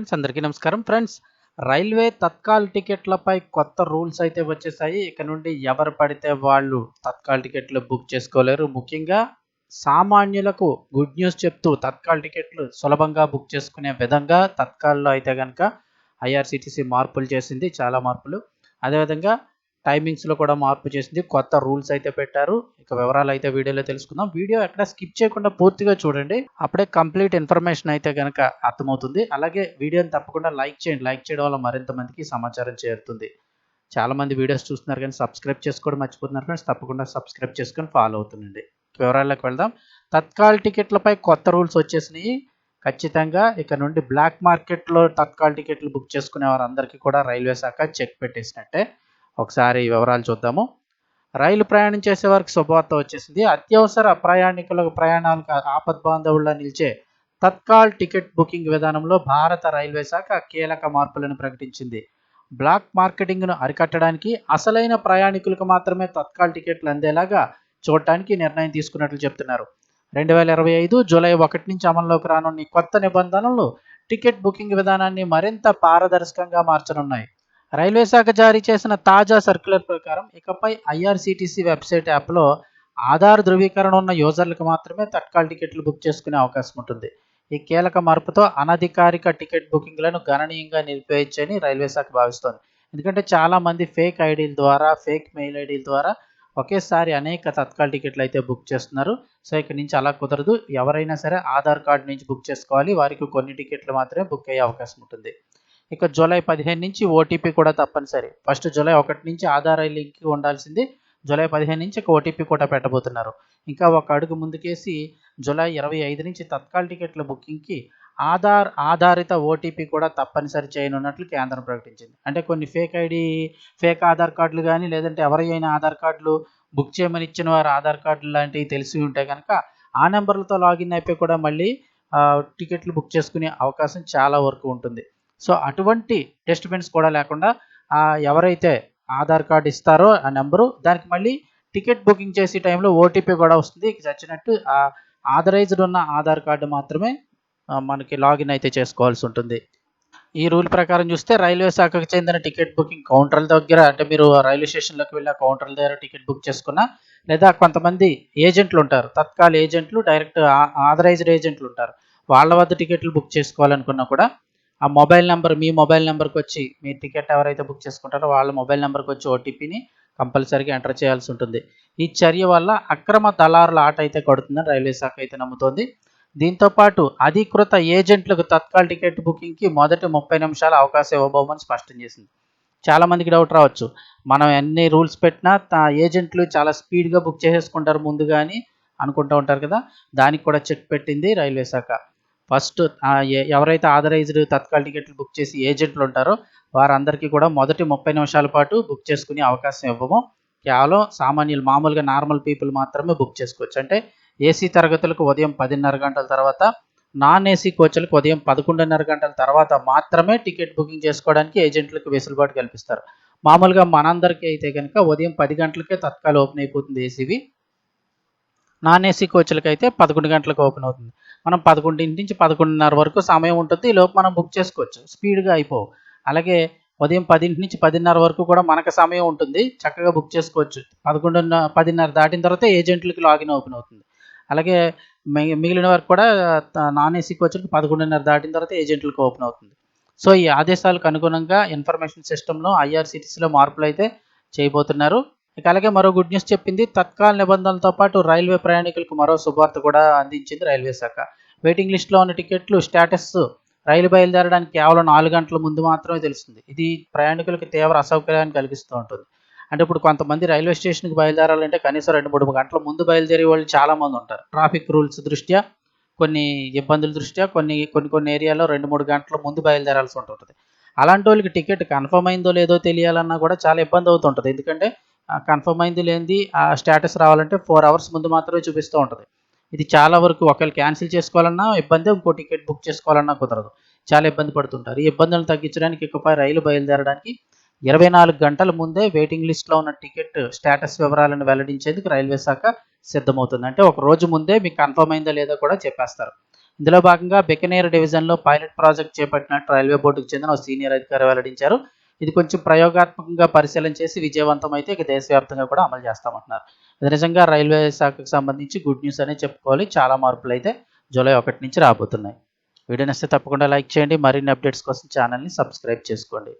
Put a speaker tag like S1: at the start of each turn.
S1: Friends అందరికీ నమస్కారం. Friends railway Tatkal టికెట్లపై కొత్త రూల్స్ అయితే వచ్చేసాయి. ఇక నుండి ఎవరు పడితే వాళ్ళు తత్కాల్ టికెట్లు బుక్ చేసుకోలేరు. ముఖ్యంగా సామాన్యులకు గుడ్ న్యూస్ చెప్తూ తత్కాల్ టికెట్లు సులభంగా బుక్ చేసుకునే విధంగా తత్కాల్లో అయితే కనుక ఐఆర్సిటీసీ మార్పులు చేసింది. చాలా మార్పులు. అదేవిధంగా టైమింగ్స్లో కూడా మార్పు చేసింది. కొత్త రూల్స్ అయితే పెట్టారు. ఇక వివరాలు అయితే వీడియోలో తెలుసుకుందాం. వీడియో ఎక్కడ స్కిప్ చేయకుండా పూర్తిగా చూడండి. అప్పుడే కంప్లీట్ ఇన్ఫర్మేషన్ అయితే కనుక అర్థమవుతుంది. అలాగే వీడియోని తప్పకుండా లైక్ చేయండి. లైక్ చేయడం వల్ల మరింత మందికి సమాచారం చేరుతుంది. చాలామంది వీడియోస్ చూస్తున్నారు కానీ సబ్స్క్రైబ్ చేసుకోవడం మర్చిపోతున్నారు ఫ్రెండ్స్ తప్పకుండా సబ్స్క్రైబ్ చేసుకొని ఫాలో అవుతుండండి. వివరాల్లోకి వెళ్దాం. తత్కాల్ టికెట్లపై కొత్త రూల్స్ వచ్చేసినాయి. ఖచ్చితంగా ఇక నుండి బ్లాక్ మార్కెట్లో తత్కాల్ టికెట్లు బుక్ చేసుకునే వారందరికీ కూడా రైల్వే శాఖ చెక్ పెట్టేసినట్టే. ఒకసారి వివరాలు చూద్దాము. రైలు ప్రయాణం చేసే వారికి శుభవార్త వచ్చేసింది. అత్యవసర ప్రయాణికులకు ప్రయాణాలకు ఆపద్బాంధవుల్లో నిలిచే తత్కాల్ టికెట్ బుకింగ్ విధానంలో భారత రైల్వే శాఖ కీలక మార్పులను ప్రకటించింది. బ్లాక్ మార్కెటింగ్ను అరికట్టడానికి అసలైన ప్రయాణికులకు మాత్రమే తత్కాల్ టికెట్లు అందేలాగా చూడటానికి నిర్ణయం తీసుకున్నట్లు చెప్తున్నారు. రెండు వేల ఇరవై ఐదు జూలై ఒకటి నుంచి అమల్లోకి రానున్న కొత్త నిబంధనలు టికెట్ బుకింగ్ విధానాన్ని మరింత పారదర్శకంగా మార్చనున్నాయి. రైల్వే శాఖ జారీ చేసిన తాజా సర్క్యులర్ ప్రకారం ఇకపై ఐఆర్సీటీసీ వెబ్సైట్ యాప్లో ఆధార్ ధృవీకరణ ఉన్న యూజర్లకు మాత్రమే తత్కాల్ టికెట్లు బుక్ చేసుకునే అవకాశం ఉంటుంది. ఈ కీలక మార్పుతో అనధికారిక టికెట్ బుకింగ్లను గణనీయంగా నిలిపేయచ్చని రైల్వే శాఖ భావిస్తోంది. ఎందుకంటే చాలామంది ఫేక్ ఐడీల ద్వారా ఫేక్ మెయిల్ ఐడీల ద్వారా ఒకేసారి అనేక తత్కాల్ టికెట్లు అయితే బుక్ చేస్తున్నారు. సో ఇక్కడ నుంచి అలా కుదరదు. ఎవరైనా సరే ఆధార్ కార్డు నుంచి బుక్ చేసుకోవాలి. వారికి కొన్ని టికెట్లు మాత్రమే బుక్ అయ్యే అవకాశం ఉంటుంది. ఇక జూలై పదిహేను నుంచి ఓటీపీ కూడా తప్పనిసరి. ఫస్ట్ జూలై ఒకటి నుంచి ఆధార్ లింక్ ఉండాల్సింది. జూలై పదిహేను నుంచి ఒక ఓటీపీ కూడా పెట్టబోతున్నారు. ఇంకా ఒక అడుగు ముందుకేసి జూలై ఇరవై ఐదు నుంచి తత్కాల్ టికెట్ల బుకింగ్కి ఆధార్ ఆధారిత ఓటీపీ కూడా తప్పనిసరి చేయనున్నట్లు కేంద్రం ప్రకటించింది. అంటే కొన్ని ఫేక్ ఐడి ఫేక్ ఆధార్ కార్డులు కానీ లేదంటే ఎవరి అయినా ఆధార్ కార్డులు బుక్ చేయమని ఇచ్చిన వారు ఆధార్ కార్డులు లాంటివి తెలిసి ఉంటే కనుక ఆ నెంబర్లతో లాగిన్ అయిపోయి కూడా మళ్ళీ టికెట్లు బుక్ చేసుకునే అవకాశం చాలా వరకు ఉంటుంది. సో అటువంటి టెస్ట్మెంట్స్ కూడా లేకుండా ఎవరైతే ఆధార్ కార్డు ఇస్తారో ఆ నెంబరు దానికి మళ్ళీ టికెట్ బుకింగ్ చేసే టైంలో ఓటీపీ కూడా వస్తుంది. చచ్చినట్టు ఆథరైజ్డ్ ఉన్న ఆధార్ కార్డు మాత్రమే మనకి లాగిన్ అయితే చేసుకోవాల్సి ఉంటుంది. ఈ రూల్ ప్రకారం చూస్తే రైల్వే శాఖకు చెందిన టికెట్ బుకింగ్ కౌంటర్ల దగ్గర అంటే మీరు రైల్వే స్టేషన్లోకి వెళ్ళి కౌంటర్ల దగ్గర టికెట్ బుక్ చేసుకున్నా లేదా కొంతమంది ఏజెంట్లు ఉంటారు. తత్కాల ఏజెంట్లు డైరెక్ట్ ఆథరైజ్డ్ ఏజెంట్లు ఉంటారు. వాళ్ళ వద్ద టికెట్లు బుక్ చేసుకోవాలనుకున్నా కూడా ఆ మొబైల్ నెంబర్ మీ మొబైల్ నెంబర్కి వచ్చి మీ టికెట్ ఎవరైతే బుక్ చేసుకుంటారో వాళ్ళ మొబైల్ నెంబర్కి వచ్చి ఓటీపీని కంపల్సరీగా ఎంటర్ చేయాల్సి ఉంటుంది. ఈ చర్య వల్ల అక్రమ దళారుల ఆట అయితే కొడుతుందని రైల్వే శాఖ అయితే నమ్ముతోంది. దీంతోపాటు అధికృత ఏజెంట్లకు తత్కాల్ టికెట్ బుకింగ్కి మొదటి ముప్పై నిమిషాల అవకాశం ఇవ్వబోమని స్పష్టం చేసింది. చాలామందికి డౌట్ రావచ్చు. మనం ఎన్ని రూల్స్ పెట్టినా ఏజెంట్లు చాలా స్పీడ్గా బుక్ చేసేసుకుంటారు ముందుగా అని అనుకుంటూ ఉంటారు కదా. దానికి కూడా చెక్ పెట్టింది రైల్వే శాఖ. ఫస్ట్ ఎవరైతే ఆథరైజ్డ్ తత్కాల్ టికెట్లు బుక్ చేసి ఏజెంట్లు ఉంటారో వారందరికీ కూడా మొదటి ముప్పై నిమిషాల పాటు బుక్ చేసుకునే అవకాశం ఇవ్వము. కేవలం సామాన్యులు మామూలుగా నార్మల్ పీపుల్ మాత్రమే బుక్ చేసుకోవచ్చు. అంటే ఏసీ తరగతులకు ఉదయం పదిన్నర గంటల తర్వాత నాన్ ఏసీ కోచ్లకు ఉదయం పదకొండున్నర గంటల తర్వాత మాత్రమే టికెట్ బుకింగ్ చేసుకోవడానికి ఏజెంట్లకు వెసులుబాటు కల్పిస్తారు. మామూలుగా మనందరికీ అయితే కనుక ఉదయం పది గంటలకే తత్కాల ఓపెన్ అయిపోతుంది ఏసీవి. నాన్ ఏసీ కోచ్లకి అయితే పదకొండు గంటలకు ఓపెన్ అవుతుంది. మనం పదకొండింటి నుంచి పదకొండున్నర వరకు సమయం ఉంటుంది. ఈ లోపు మనం బుక్ చేసుకోవచ్చు. స్పీడ్గా అయిపోవు. అలాగే ఉదయం పదింటి నుంచి పదిన్నర వరకు కూడా మనకు సమయం ఉంటుంది. చక్కగా బుక్ చేసుకోవచ్చు. పదకొండున్న పదిన్నర దాటిన తర్వాత ఏజెంట్లకి లాగిన్ ఓపెన్ అవుతుంది. అలాగే మిగిలిన వరకు కూడా నాన్ ఏసీ కోచ్లకి పదకొండున్నర దాటిన తర్వాత ఏజెంట్లకు ఓపెన్ అవుతుంది. సో ఈ ఆదేశాలకు అనుగుణంగా ఇన్ఫర్మేషన్ సిస్టంలో ఐఆర్సిటీసీలో మార్పులు అయితే చేయబోతున్నారు. ఇక అలాగే మరో గుడ్ న్యూస్ చెప్పింది. తత్కాల నిబంధనలతో పాటు రైల్వే ప్రయాణికులకు మరో శుభార్త కూడా అందించింది రైల్వే శాఖ. వెయిటింగ్ లిస్ట్లో ఉన్న టికెట్లు స్టేటస్ రైలు బయలుదేరడానికి కేవలం నాలుగు గంటల ముందు మాత్రమే తెలుస్తుంది. ఇది ప్రయాణికులకు తీవ్ర అసౌకర్యాన్ని కలిగిస్తూ ఉంటుంది. అంటే ఇప్పుడు కొంతమంది రైల్వే స్టేషన్కి బయలుదేరాలంటే కనీసం రెండు మూడు గంటల ముందు బయలుదేరే వాళ్ళు చాలామంది ఉంటారు. ట్రాఫిక్ రూల్స్ దృష్ట్యా కొన్ని ఇబ్బందుల దృష్ట్యా కొన్ని కొన్ని కొన్ని ఏరియాలో రెండు మూడు గంటల ముందు బయలుదేరాల్సి ఉంటుంది అలాంటి వాళ్ళకి టికెట్ కన్ఫర్మ్ అయిందో లేదో తెలియాలన్నా కూడా చాలా ఇబ్బంది అవుతుంటుంది. ఎందుకంటే కన్ఫర్మ్ అయింది లేనిది ఆ స్టేటస్ రావాలంటే ఫోర్ అవర్స్ ముందు మాత్రమే చూపిస్తూ ఉంటుంది. ఇది చాలా వరకు ఒకవేళ క్యాన్సిల్ చేసుకోవాలన్నా ఇబ్బంది ఇంకో టికెట్ బుక్ చేసుకోవాలన్నా కుదరదు. చాలా ఇబ్బంది పడుతుంటారు. ఈ ఇబ్బందులను తగ్గించడానికి ఇకపై రైలు బయలుదేరడానికి ఇరవై నాలుగు గంటల ముందే వెయిటింగ్ లిస్ట్లో ఉన్న టికెట్ స్టేటస్ వివరాలను వెల్లడించేందుకు రైల్వే శాఖ సిద్ధమవుతుంది. అంటే ఒక రోజు ముందే మీకు కన్ఫర్మ్ అయిందా లేదా కూడా చెప్పేస్తారు. ఇందులో భాగంగా బికనేర్ డివిజన్లో పైలట్ ప్రాజెక్ట్ చేపట్టినట్టు రైల్వే బోర్డుకు చెందిన ఒక సీనియర్ అధికారి వెల్లడించారు. ఇది కొంచెం ప్రయోగాత్మకంగా పరిశీలన చేసి విజయవంతం అయితే ఇక దేశవ్యాప్తంగా కూడా అమలు చేస్తామంటున్నారు. అది నిజంగా రైల్వే శాఖకు సంబంధించి గుడ్ న్యూస్ అనే చెప్పుకోవాలి. చాలా మార్పులు అయితే జూలై ఒకటి నుంచి రాబోతున్నాయి. వీడియో నచ్చితే తప్పకుండా లైక్ చేయండి. మరిన్ని అప్డేట్స్ కోసం ఛానల్ని సబ్స్క్రైబ్ చేసుకోండి.